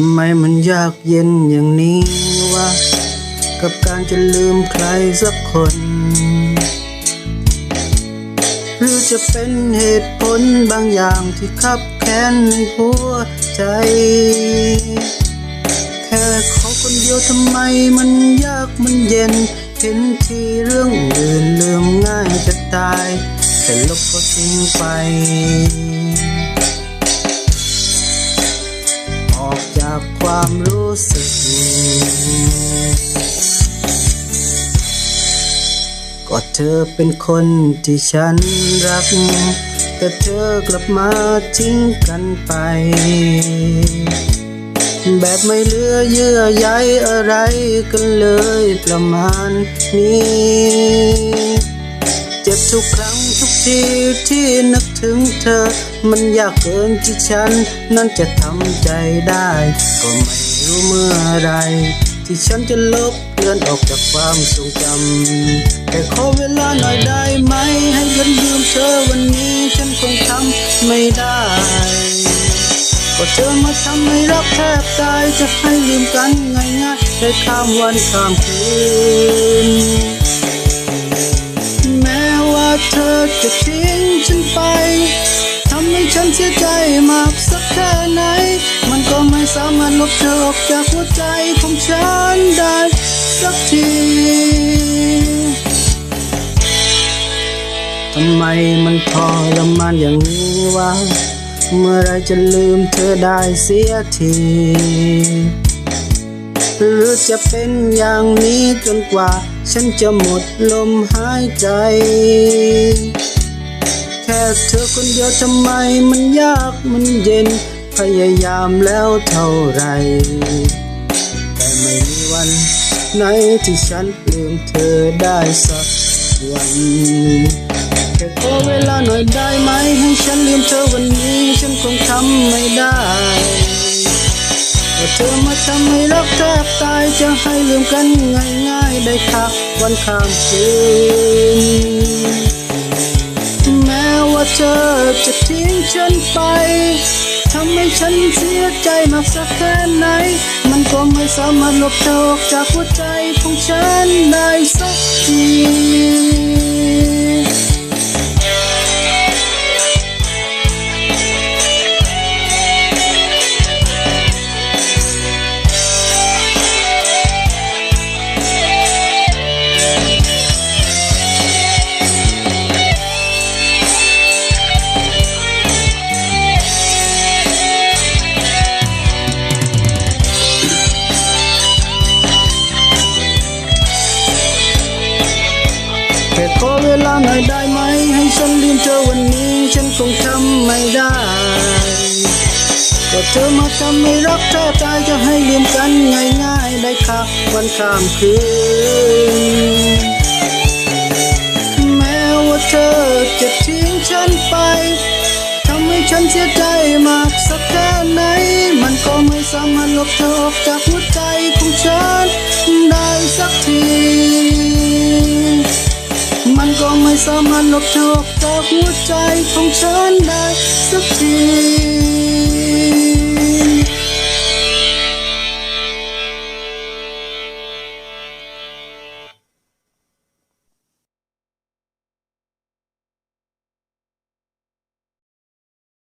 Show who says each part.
Speaker 1: ทำไมมันยากเย็นอย่างนี้วะ กับการจะลืมใครสักคน หรือจะเป็นเหตุผลบางอย่างที่ขับแค้นในหัวใจ แค่เขาคนเดียวทำไมมันยากมันเย็น เห็นทีเรื่องอื่นลืมง่ายจะตายแต่ลบก็ทิ้งไป กจากความรู้สึก ก็เธอเป็นคนที่ฉันรัก แต่เธอกลับมาทิ้งกันไป แบบไม่เหลือเยื่อใยอะไรกันเลยประมาณนี้ จ็บทุกครั้งทุกทีที่นึกถึงเธอ มันยากเกินที่ฉัน นั้นจะทำใจได้ ก็ไม่รู้เมื่อไร ที่ฉันจะลบเลือนออกจากความทรงจำแต่ขอเวลาหน่อยได้ไหม ให้ฉันลืมเธอวันนี้ฉันคงทำไม่ได้ก็เธอมาทำให้รักแทบตายจะให้ลืมกันง่ายๆได้ข้ามวันข้ามคืนามารถลบเธอออกจากหัวใจของฉันได้สักทีทำไมมันทรมานอย่างนี้วะ เมื่อไรจะลืมเธอได้เสียทีหรือจะเป็นอย่างนี้จนกว่า ฉันจะหมดลมหายใจ แค่เธอคนเดียวทำไมมันยากมันเย็น พยายามแล้วเท่าไร แต่ไม่มีวันไหนที่ฉันลืมเธอได้สักวันแค่ขอเวลาหน่อยได้ไหม ให้ฉันลืมเธอวันนี้ ฉันคงทำไม่ได้ว่าเธอมาทำให้รักแทบตายจะให้ลืมกันง่ายๆได้ค่ะวันข้ามคืนแม้ว่าเธอจะทิ้งฉันไป ทำให้ฉันเสียใจมากสักแค่ไหน มันก็ไม่สามารถลบเธอออกจากหัวใจของฉันได้สักที หน่อยได้ไหม ให้ฉันลืมเธอวันนี้ ฉันคงทำไม่ได้ก็เธอมาทำให้รักแทบตายจะให้ลืมกันง่ายๆได้ค่ะวันข้ามคืน แม้ว่าเธอจะทิ้งฉันไปทำให้ฉันเสียใจมากสักแค่ไหน มันก็ไม่สามารถลบเธอออกจากหัวใจของฉัน มารถลบเธอออกจากหัวใจของฉันได้สักที